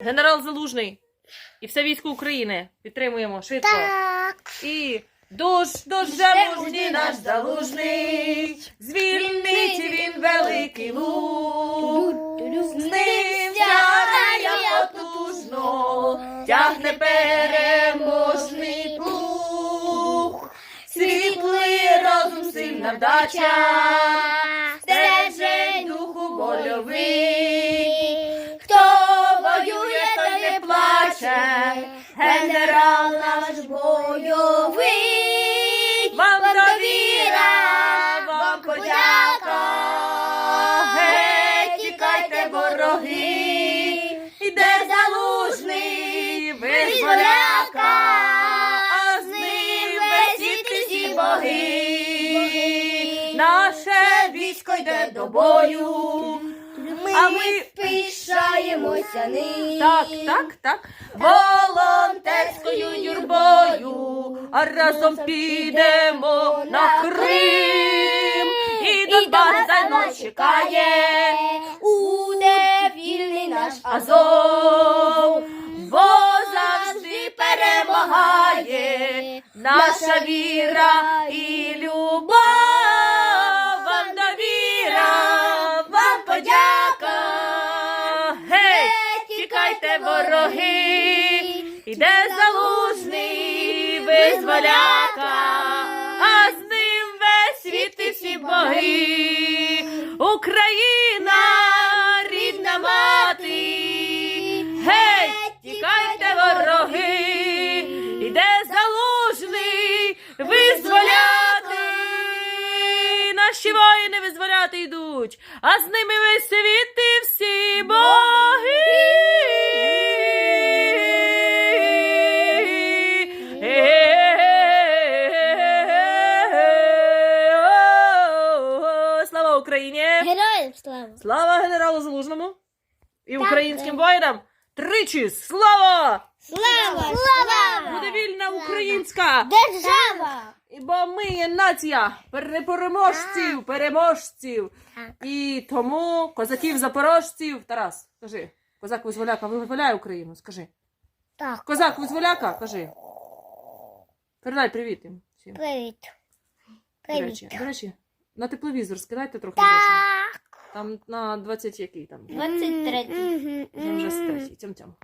Генерал Залужний і все військо України. Підтримуємо швидко. Так. І душ, душ же мужній наш залужний, звільнить він великий луг. З ним тягне потужно, тягне переможний плуг. Світлий розум, сильна вдача, плаче, генерал наш бойовий. Вам довіра, вам подяка, геть тікайте вороги, іде залужний визволяка, а з ним весь світ всі боги. Наше військо йде до бою. А ми ним. так, так, так. Волонтерською юрбою, а разом підемо на Крим. І Донбас за нас чекає Уде вільний наш Азов, бо завжди перемагає наша віра і Геть, вороги, іде залужний визволяка, а з ним весь світ і всі боги. Україна, рідна мати, геть, тікайте вороги, іде залужний визволяти. Наші воїни визволяти йдуть, а з ними весь світ Україні! Героям слава! Слава генералу Залужному і українським воїнам! Тричі слава! Слава! Слава! Буде вільна українська! Держава! Бо ми є нація переможців, переможців. Так. І тому козаків запорожців. Тарас, скажи, козак визволяка визволяє Україну, скажи. Так. Козак визволяка, кажи. Передай привіт їм всім. Привіт. До речі, до речі, на тепловізор скидайте трохи грошей. Там на 20 який там. 23. Там вже стресі. Тям-тям.